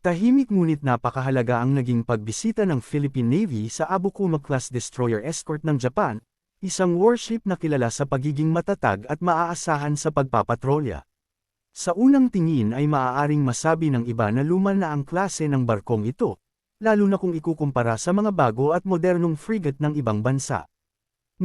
Tahimik ngunit napakahalaga ang naging pagbisita ng Philippine Navy sa Abukuma-class destroyer escort ng Japan, isang warship na kilala sa pagiging matatag at maaasahan sa pagpapatrolya. Sa unang tingin ay maaaring masabi ng iba na luma na ang klase ng barkong ito, lalo na kung ikukumpara sa mga bago at modernong frigate ng ibang bansa.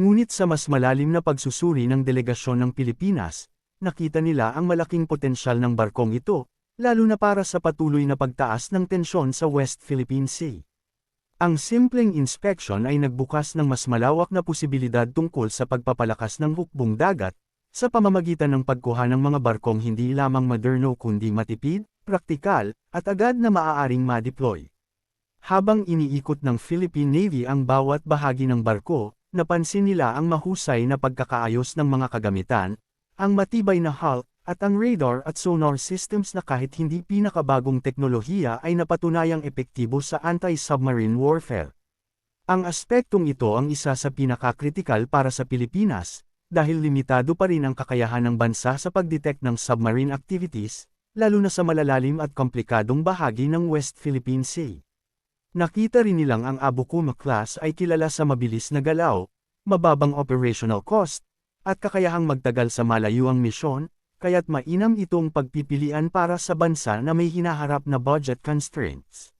Ngunit sa mas malalim na pagsusuri ng delegasyon ng Pilipinas, nakita nila ang malaking potensyal ng barkong ito, lalo na para sa patuloy na pagtaas ng tensyon sa West Philippine Sea. Ang simpleng inspection ay nagbukas ng mas malawak na posibilidad tungkol sa pagpapalakas ng hukbong dagat, sa pamamagitan ng pagkuha ng mga barkong hindi lamang moderno kundi matipid, praktikal, at agad na maaaring ma-deploy. Habang iniikot ng Philippine Navy ang bawat bahagi ng barko, napansin nila ang mahusay na pagkakaayos ng mga kagamitan, ang matibay na hull, at ang radar at sonar systems na kahit hindi pinakabagong teknolohiya ay napatunayang epektibo sa anti-submarine warfare. Ang aspektong ito ang isa sa pinakakritikal para sa Pilipinas, dahil limitado pa rin ang kakayahan ng bansa sa pagdetect ng submarine activities, lalo na sa malalalim at komplikadong bahagi ng West Philippine Sea. Nakita rin nilang ang Abukuma class ay kilala sa mabilis na galaw, mababang operational cost, at kakayahang magtagal sa malayuang misyon, kaya't mainam itong pagpipilian para sa bansa na may hinaharap na budget constraints.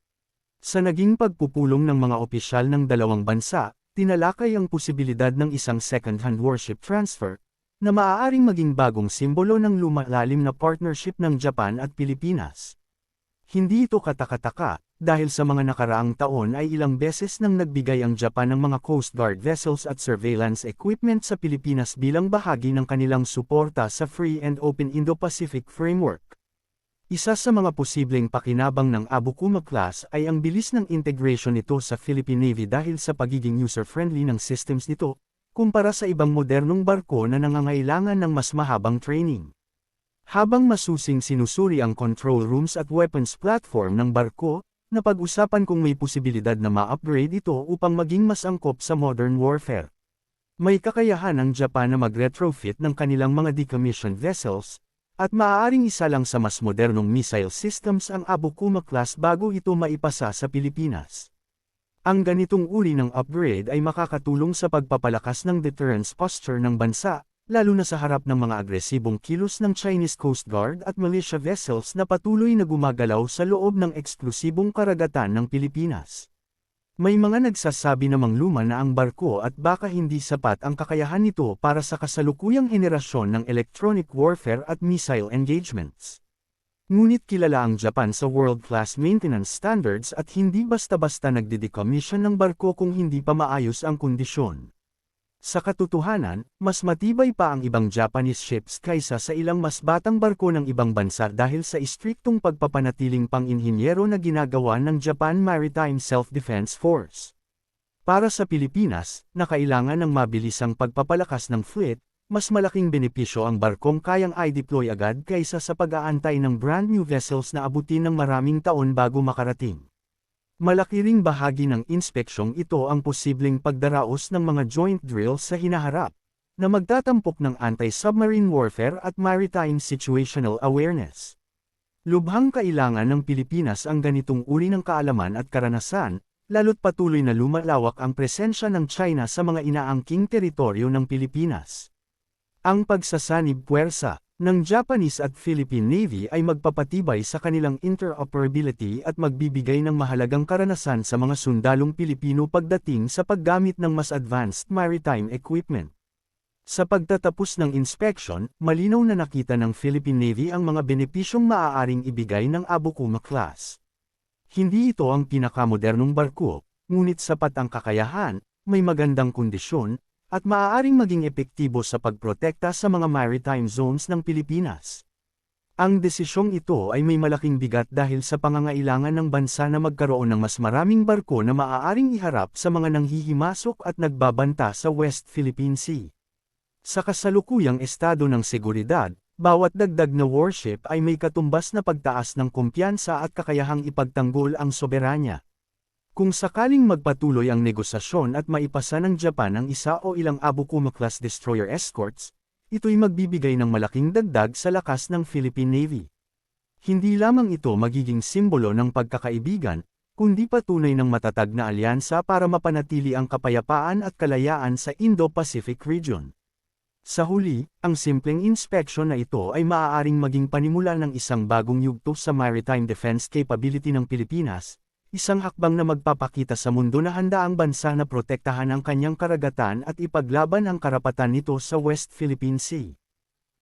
Sa naging pagpupulong ng mga opisyal ng dalawang bansa, tinalakay ang posibilidad ng isang second-hand warship transfer, na maaaring maging bagong simbolo ng lumalalim na partnership ng Japan at Pilipinas. Hindi ito katakataka, dahil sa mga nakaraang taon ay ilang beses nang nagbigay ang Japan ng mga Coast Guard vessels at surveillance equipment sa Pilipinas bilang bahagi ng kanilang suporta sa Free and Open Indo-Pacific Framework. Isa sa mga posibleng pakinabang ng Abukuma class ay ang bilis ng integration nito sa Philippine Navy dahil sa pagiging user-friendly ng systems nito, kumpara sa ibang modernong barko na nangangailangan ng mas mahabang training. Habang masusing sinusuri ang control rooms at weapons platform ng barko, Napag-usapan kung may posibilidad na ma-upgrade ito upang maging mas angkop sa modern warfare. May kakayahan ang Japan na mag-retrofit ng kanilang mga decommissioned vessels, at maaaring isa lang sa mas modernong missile systems ang Abukuma class bago ito maipasa sa Pilipinas. Ang ganitong uri ng upgrade ay makakatulong sa pagpapalakas ng deterrence posture ng bansa, lalo na sa harap ng mga agresibong kilos ng Chinese Coast Guard at militia vessels na patuloy na gumagalaw sa loob ng eksklusibong karagatan ng Pilipinas. May mga nagsasabi namang luma na ang barko at baka hindi sapat ang kakayahan nito para sa kasalukuyang henerasyon ng electronic warfare at missile engagements. Ngunit kilala ang Japan sa world-class maintenance standards at hindi basta-basta nagdedecommission ng barko kung hindi pa maayos ang kondisyon. Sa katotohanan, mas matibay pa ang ibang Japanese ships kaysa sa ilang mas batang barko ng ibang bansa dahil sa istriktong pagpapanatiling pang-inhinyero na ginagawa ng Japan Maritime Self-Defense Force. Para sa Pilipinas, na kailangan ng mabilisang pagpapalakas ng fleet, mas malaking benepisyo ang barkong kayang i-deploy agad kaysa sa pag-aantay ng brand new vessels na abutin ng maraming taon bago makarating. Malaki ring bahagi ng inspeksyong ito ang posibleng pagdaraos ng mga joint drills sa hinaharap, na magtatampok ng anti-submarine warfare at maritime situational awareness. Lubhang kailangan ng Pilipinas ang ganitong uri ng kaalaman at karanasan, lalo't patuloy na lumalawak ang presensya ng China sa mga inaangking teritoryo ng Pilipinas. Ang pagsasanib puwersa, ng Japanese at Philippine Navy ay magpapatibay sa kanilang interoperability at magbibigay ng mahalagang karanasan sa mga sundalong Pilipino pagdating sa paggamit ng mas advanced maritime equipment. Sa pagtatapos ng inspection, malinaw na nakita ng Philippine Navy ang mga benepisyong maaaring ibigay ng Abukuma class. Hindi ito ang pinakamodernong barko, ngunit sapat ang kakayahan, may magandang kondisyon, at maaaring maging epektibo sa pagprotekta sa mga maritime zones ng Pilipinas. Ang desisyong ito ay may malaking bigat dahil sa pangangailangan ng bansa na magkaroon ng mas maraming barko na maaaring iharap sa mga nanghihimasok at nagbabanta sa West Philippine Sea. Sa kasalukuyang estado ng seguridad, bawat dagdag na warship ay may katumbas na pagtaas ng kumpiyansa at kakayahang ipagtanggol ang soberanya. Kung sakaling magpatuloy ang negosasyon at maipasa ng Japan ang isa o ilang Abukuma-class destroyer escorts, ito'y magbibigay ng malaking dagdag sa lakas ng Philippine Navy. Hindi lamang ito magiging simbolo ng pagkakaibigan, kundi patunay ng matatag na alyansa para mapanatili ang kapayapaan at kalayaan sa Indo-Pacific region. Sa huli, ang simpleng inspeksyon na ito ay maaaring maging panimula ng isang bagong yugto sa maritime defense capability ng Pilipinas, isang hakbang na magpapakita sa mundo na handa ang bansa na protektahan ang kanyang karagatan at ipaglaban ang karapatan nito sa West Philippine Sea.